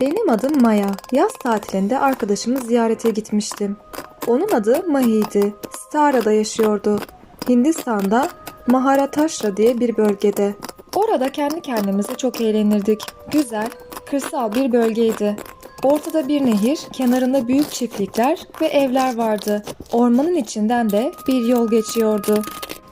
Benim adım Maya. Yaz tatilinde arkadaşımı ziyarete gitmiştim. Onun adı Mahi'ydi. Stara'da yaşıyordu. Hindistan'da Maharashtra diye bir bölgede. Orada kendi kendimize çok eğlenirdik. Güzel, kırsal bir bölgeydi. Ortada bir nehir, kenarında büyük çiftlikler ve evler vardı. Ormanın içinden de bir yol geçiyordu.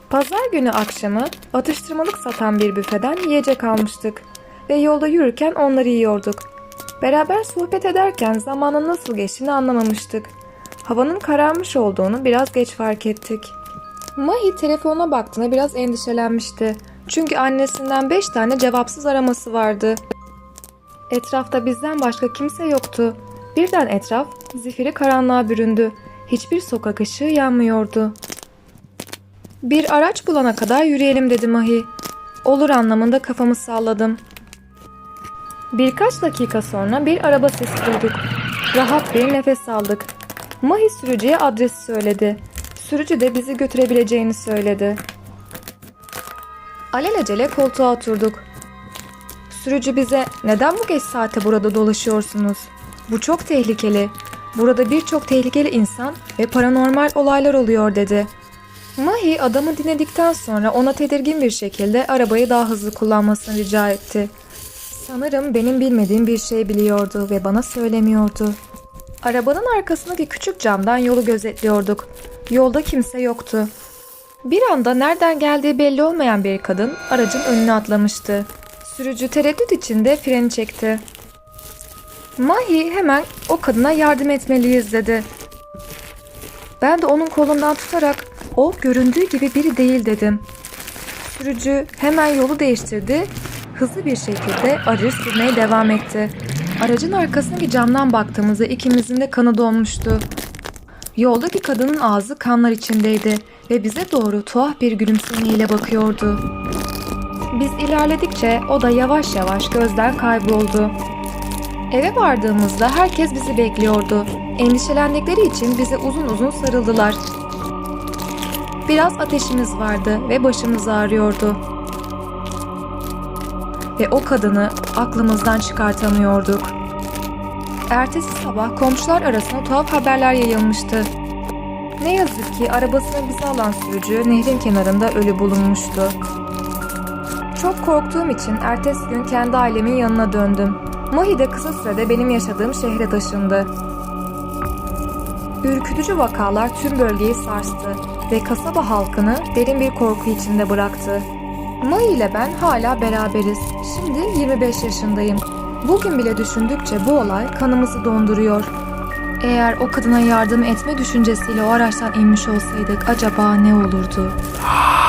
Pazar günü akşamı atıştırmalık satan bir büfeden yiyecek almıştık ve yolda yürürken onları yiyorduk. Beraber sohbet ederken zamanın nasıl geçtiğini anlamamıştık. Havanın kararmış olduğunu biraz geç fark ettik. Mahi telefonuna baktığında biraz endişelenmişti. Çünkü annesinden 5 tane cevapsız araması vardı. Etrafta bizden başka kimse yoktu. Birden etraf zifiri karanlığa büründü. Hiçbir sokak ışığı yanmıyordu. Bir araç bulana kadar yürüyelim dedi Mahi. Olur anlamında kafamı salladım. Birkaç dakika sonra bir araba sesi duyduk. Rahat bir nefes aldık. Mahi sürücüye adresi söyledi. Sürücü de bizi götürebileceğini söyledi. Alelacele koltuğa oturduk. Sürücü bize neden bu geç saate burada dolaşıyorsunuz? Bu çok tehlikeli. Burada birçok tehlikeli insan ve paranormal olaylar oluyor dedi. Mahi adamı dinledikten sonra ona tedirgin bir şekilde arabayı daha hızlı kullanmasını rica etti. Sanırım benim bilmediğim bir şey biliyordu ve bana söylemiyordu. Arabanın arkasındaki küçük camdan yolu gözetliyorduk. Yolda kimse yoktu. Bir anda nereden geldiği belli olmayan bir kadın aracın önüne atlamıştı. Sürücü tereddüt içinde freni çekti. Mahi hemen o kadına yardım etmeliyiz dedi. Ben de onun kolundan tutarak o göründüğü gibi biri değil dedim. Sürücü hemen yolu değiştirdi. Hızlı bir şekilde aracı sürmeye devam etti. Aracın arkasındaki camdan baktığımızda ikimizin de kanı donmuştu. Yoldaki kadının ağzı kanlar içindeydi ve bize doğru tuhaf bir gülümsemeyle bakıyordu. Biz ilerledikçe o da yavaş yavaş gözden kayboldu. Eve vardığımızda herkes bizi bekliyordu. Endişelendikleri için bize uzun uzun sarıldılar. Biraz ateşimiz vardı ve başımız ağrıyordu. Ve o kadını aklımızdan çıkartamıyorduk. Ertesi sabah komşular arasında tuhaf haberler yayılmıştı. Ne yazık ki arabasını bize alan sürücü nehrin kenarında ölü bulunmuştu. Çok korktuğum için ertesi gün kendi ailemin yanına döndüm. Mahi de kısa sürede benim yaşadığım şehre taşındı. Ürkütücü vakalar tüm bölgeyi sarstı ve kasaba halkını derin bir korku içinde bıraktı. Mahi ile ben hala beraberiz. Şimdi 25 yaşındayım. Bugün bile düşündükçe bu olay kanımızı donduruyor. Eğer o kadına yardım etme düşüncesiyle o araçtan inmiş olsaydık acaba ne olurdu?